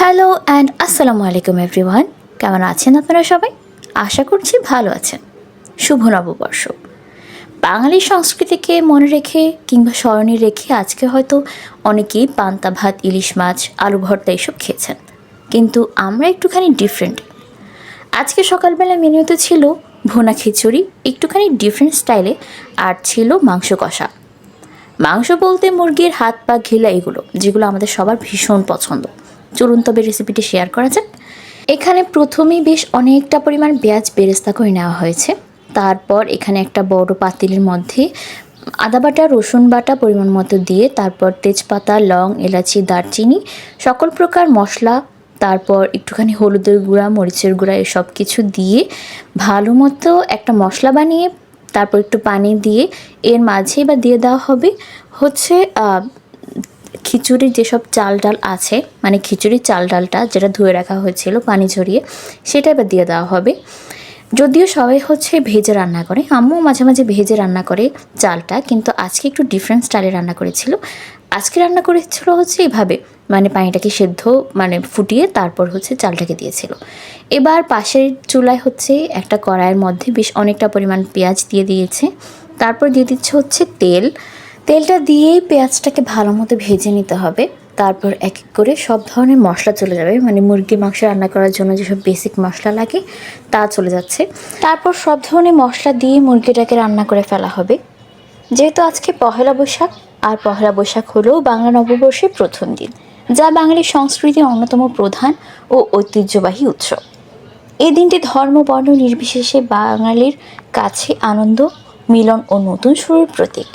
Hello and আসসালামু আলাইকুম everyone কেমন আছেন আপনারা সবাই? আশা করছি ভালো আছেন। শুভ নববর্ষ। বাঙালি সংস্কৃতিকে মনে রেখে কিংবা স্মরণে রেখে আজকে হয়তো অনেকেই পান্তা ভাত, ইলিশ মাছ, আলু ভর্তা এসব খেয়েছেন। কিন্তু আমরা একটুখানি ডিফারেন্ট আজকে সকালবেলা মেনুতে ছিল ভোনা খিচুড়ি, একটুখানি ডিফারেন্ট স্টাইলে আর ছিল মাংস কষা। মাংস বলতে মুরগির হাত পা ঘিলা এগুলো, যেগুলো আমাদের সবার ভীষণ পছন্দ। চলুন তবে রেসিপিটি শেয়ার করা যাক। এখানে প্রথমেই বেশ অনেকটা পরিমাণ পেঁয়াজ বেরেস্তা করে নেওয়া হয়েছে। তারপর এখানে একটা বড় পাতিলের মধ্যে আদা বাটা, রসুন বাটা পরিমাণ মতো দিয়ে তারপর তেজপাতা, লং, এলাচি, দারচিনি, সকল প্রকার মশলা, তারপর একটুখানি হলুদের গুঁড়া, মরিচের গুঁড়া এসব কিছু দিয়ে ভালো মতো একটা মশলা বানিয়ে তারপর একটু পানি দিয়ে এর মাঝে বা দিয়ে দেওয়া হবে হচ্ছে খিচুড়ির যেসব চাল ডাল আছে মানে খিচুড়ির চাল ডালটা যেটা ধুয়ে রাখা হয়েছিল পানি ঝরিয়ে, সেটা এবার দিয়ে দেওয়া হবে। যদিও সবাই হচ্ছে ভেজে রান্না করে আম্মু মাঝে মাঝে ভেজে রান্না করে চালটা, কিন্তু আজকে একটু ডিফারেন্ট স্টাইলে রান্না করেছিল। আজকে রান্না করেছিল হচ্ছে এইভাবে মানে পানিটাকে সেদ্ধ মানে ফুটিয়ে তারপর হচ্ছে চালটাকে দিয়েছিল। এবার পাশের চুলায় হচ্ছে একটা কড়াইয়ের মধ্যে বেশ অনেকটা পরিমাণ পেঁয়াজ দিয়ে দিয়েছে, তারপর দিয়ে দিচ্ছে হচ্ছে তেল। তেলটা দিয়েই পেঁয়াজটাকে ভালো মতো ভেজে নিতে হবে। তারপর এক এক করে সব ধরনের মশলা চলে যাবে। মানে মুরগি মাংস রান্না করার জন্য যেসব বেসিক মশলা লাগে, তা চলে যাচ্ছে। তারপর সব ধরনের মশলা দিয়ে মুরগিটাকে রান্না করে ফেলা হবে। যেহেতু আজকে পহেলা বৈশাখ, আর পহেলা বৈশাখ হলো বাংলা নববর্ষের প্রথম দিন, যা বাঙালির সংস্কৃতির অন্যতম প্রধান ও ঐতিহ্যবাহী উৎসব। এই দিনটি ধর্ম, বর্ণ নির্বিশেষে বাঙালির কাছে আনন্দ, মিলন ও নতুন শুরুর প্রতীক।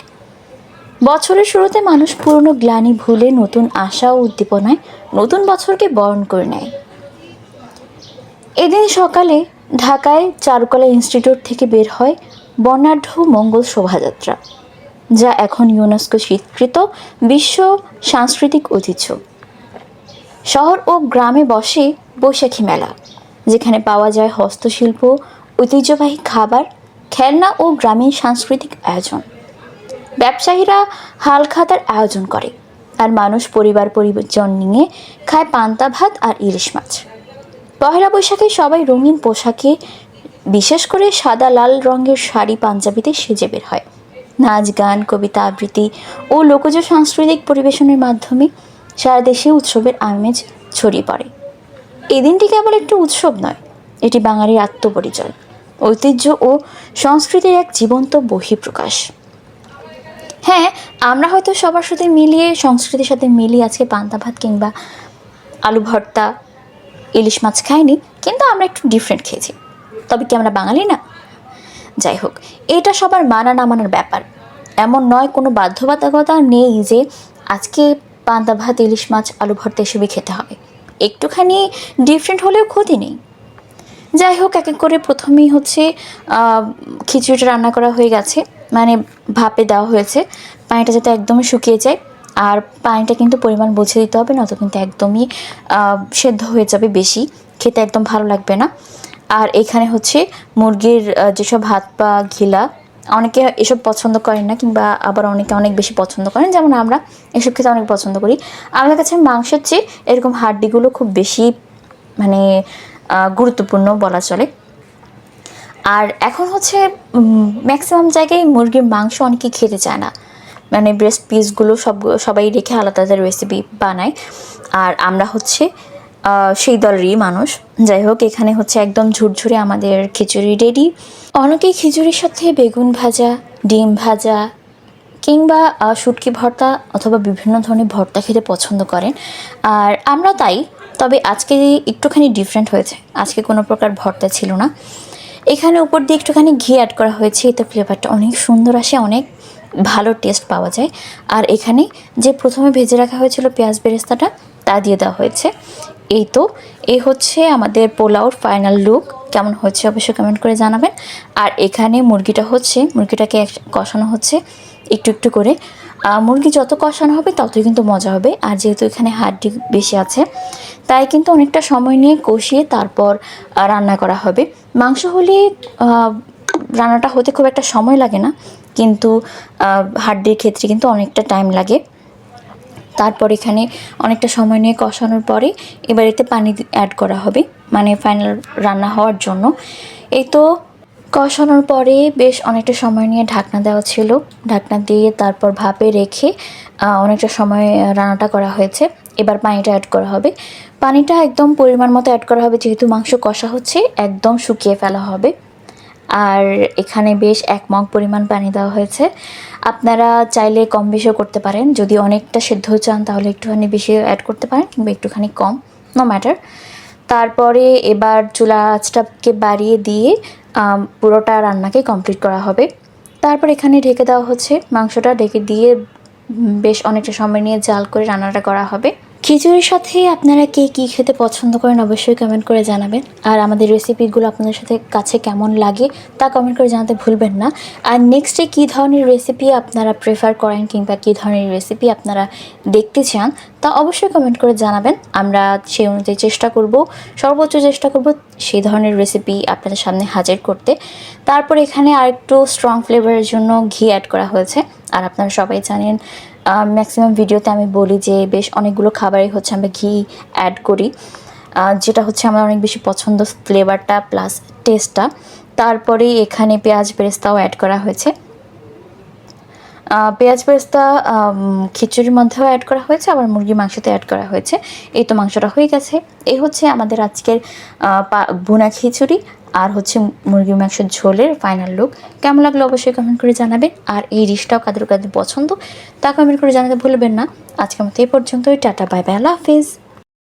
বছরের শুরুতে মানুষ পুরনো গ্লানি ভুলে নতুন আশা ও উদ্দীপনায় নতুন বছরকে বরণ করে নেয়। এদিন সকালে ঢাকায় চারুকলা ইনস্টিটিউট থেকে বের হয় বর্ণাঢ্য মঙ্গল শোভাযাত্রা, যা এখন ইউনেস্কো স্বীকৃত বিশ্ব সাংস্কৃতিক ঐতিহ্য। শহর ও গ্রামে বসে বৈশাখী মেলা, যেখানে পাওয়া যায় হস্তশিল্প, ঐতিহ্যবাহী খাবার, খেলনা ও গ্রামীণ সাংস্কৃতিক আয়োজন। ব্যবসায়ীরা হালখাতার আয়োজন করে আর মানুষ পরিবার পরিজন নিয়ে খায় পান্তা ভাত আর ইলিশ মাছ। পহেলা বৈশাখে সবাই রঙিন পোশাকে, বিশেষ করে সাদা লাল রঙের শাড়ি পাঞ্জাবিতে সেজে বের হয়। নাচ, গান, কবিতা আবৃত্তি ও লোকজ সাংস্কৃতিক পরিবেশনের মাধ্যমে সারা দেশে উৎসবের আমেজ ছড়িয়ে পড়ে। এই দিনটি কেবল একটি উৎসব নয়, এটি বাঙালির আত্মপরিচয়, ঐতিহ্য ও সংস্কৃতির এক জীবন্ত বহিঃপ্রকাশ। হ্যাঁ আমরা হয়তো সবার সাথে মিলিয়ে, সংস্কৃতির সাথে মিলিয়ে আজকে পান্তা ভাত কিংবা আলু ভর্তা, ইলিশ মাছ খাইনি, কিন্তু আমরা একটু ডিফারেন্ট খেয়েছি। তবে কি আমরা বাঙালি না? যাই হোক, এটা সবার মানা না মানার ব্যাপার। এমন নয়, কোনো বাধ্যবাধকতা নেই যে আজকে পান্তা ভাত, ইলিশ মাছ, আলু ভর্তা এসবই খেতে হবে। একটুখানি ডিফারেন্ট হলেও ক্ষতি নেই। যাই হোক, এক এক করে প্রথমেই হচ্ছে খিচুড়িটা রান্না করা হয়ে গেছে। মানে ভাপে দেওয়া হয়েছে। পানিটা যাতে একদমই শুকিয়ে যায়। আর পানিটা কিন্তু পরিমাণ বুঝে দিতে হবে না নয়তো কিন্তু একদমই সেদ্ধ হয়ে যাবে বেশি। খেতে একদম ভালো লাগবে না। আর এখানে হচ্ছে মুরগির যেসব হাত পা, ঘিলা, অনেকে এসব পছন্দ করেন না কিংবা আবার অনেকে অনেক বেশি পছন্দ করেন। যেমন আমরা এসব খেতে অনেক পছন্দ করি। আমাদের কাছে মাংসের চেয়ে এরকম হাড্ডিগুলো খুব বেশি মানে গুরুত্বপূর্ণ বলা চলে। আর এখন হচ্ছে ম্যাক্সিমাম জায়গায় মুরগির মাংস অনেকে খেতে চায় না। মানে ব্রেস্ট পিসগুলো সব, সবাই রেখে আলাদা আলাদা রেসিপি বানায়। আর আমরা হচ্ছে সেই দলেরই মানুষ। যাই হোক, এখানে হচ্ছে একদম ঝুরঝুরে আমাদের খিচুড়ি রেডি অনেকেই খিচুড়ির সাথে বেগুন ভাজা, ডিম ভাজা কিংবা শুটকি ভর্তা অথবা বিভিন্ন ধরনের ভর্তা খেতে পছন্দ করেন। আর আমরা তাই, তবে আজকে একটুখানি ডিফারেন্ট হয়েছে। আজকে কোনো প্রকার ভর্তা ছিল না। এখানে উপর দিয়ে একটুখানি ঘি অ্যাড করা হয়েছে, এতে ফ্লেভারটা অনেক সুন্দর আসে, অনেক ভালো টেস্ট পাওয়া যায়। আর এখানে যে প্রথমে ভেজে রাখা হয়েছিল পেঁয়াজ বেরেস্তাটা, তা দিয়ে দেওয়া হয়েছে। এই তো এই হচ্ছে আমাদের পোলাওর ফাইনাল লুক কেমন হচ্ছে অবশ্যই কমেন্ট করে জানাবেন। আর এখানে মুরগিটা হচ্ছে, মুরগিটাকে কষানো হচ্ছে, একটু একটু করে। মুরগি যত কষানো হবে, ততই কিন্তু মজা হবে। আর যেহেতু এখানে হাড্ডি বেশি আছে, তাই কিন্তু অনেকটা সময় নিয়ে কষিয়ে তারপর রান্না করা হবে। মাংস হলে রান্নাটা হতে খুব একটা সময় লাগে না, কিন্তু হাড্ডির ক্ষেত্রে কিন্তু অনেকটা টাইম লাগে। তারপর এখানে অনেকটা সময় নিয়ে কষানোর পরে এবার এতে পানি অ্যাড করা হবে মানে ফাইনাল রান্না হওয়ার জন্য। এই তো কষানোর পরে বেশ অনেকটা সময় নিয়ে ঢাকনা দেওয়া ছিল। ঢাকনা দিয়ে তারপর ভাপে রেখে অনেকটা সময় রান্নাটা করা হয়েছে। এবার পানিটা অ্যাড করা হবে। পানিটা একদম পরিমাণ মতো অ্যাড করা হবে, যেহেতু মাংস কষা হচ্ছে, একদম শুকিয়ে ফেলা হবে। আর এখানে বেশ এক মগ পরিমাণ পানি দেওয়া হয়েছে। আপনারা চাইলে কম বেশিও করতে পারেন। যদি অনেকটা সেদ্ধ চান, তাহলে একটুখানি বেশি অ্যাড করতে পারেন, কিংবা একটুখানি কম নো ম্যাটার তারপরে এবার চুলা আঁচটাকে বাড়িয়ে দিয়ে পুরোটা রান্নাকে কমপ্লিট করা হবে। তারপর এখানে ঢেকে দেওয়া হচ্ছে মাংসটা। ঢেকে দিয়ে বেশ অনেকটা সময় নিয়ে জাল করে রান্নাটা করা হবে। খিচুড়ির সাথে আপনারা কে কী খেতে পছন্দ করেন অবশ্যই কমেন্ট করে জানাবেন। আর আমাদের রেসিপিগুলো আপনাদের সাথে কাছে কেমন লাগে তা কমেন্ট করে জানাতে ভুলবেন না। আর নেক্সটে কী ধরনের রেসিপি আপনারা প্রেফার করেন কিংবা কী ধরনের রেসিপি আপনারা দেখতে চান তা অবশ্যই কমেন্ট করে জানাবেন। আমরা সেই অনুযায়ী চেষ্টা করব, সর্বোচ্চ চেষ্টা করব সেই ধরনের রেসিপি আপনাদের সামনে হাজির করতে। তারপর এখানে আরেকটু স্ট্রং ফ্লেভারের জন্য ঘি অ্যাড করা হয়েছে। আর আপনারা সবাই জানেন ম্যাক্সিমাম ভিডিওতে আমি বলি যে বেশ অনেকগুলো খাবারই হচ্ছে আমরা ঘি অ্যাড করি। যেটা হচ্ছে আমার অনেক বেশি পছন্দ ফ্লেভারটা প্লাস টেস্টটা তারপরেই এখানে পেঁয়াজ বেরেস্তাও অ্যাড করা হয়েছে। পেঁয়াজ পেস্তা খিচুড়ির মধ্যেও অ্যাড করা হয়েছে, আবার মুরগির মাংসতে অ্যাড করা হয়েছে। এই তো মাংসটা হয়ে গেছে। এই হচ্ছে আমাদের আজকের বোনা খিচুড়ি, আর হচ্ছে মুরগির মাংসের ঝোলের ফাইনাল লুক কেমন লাগল অবশ্যই কমেন্ট করে জানাবেন, আর এই ডিশটাও কাদের কাদের পছন্দ, তা কমেন্ট করে জানাতে ভুলবেন না। আজকের মতো এই পর্যন্তই, টাটা বাই বাই আল্লাহ হাফিজ।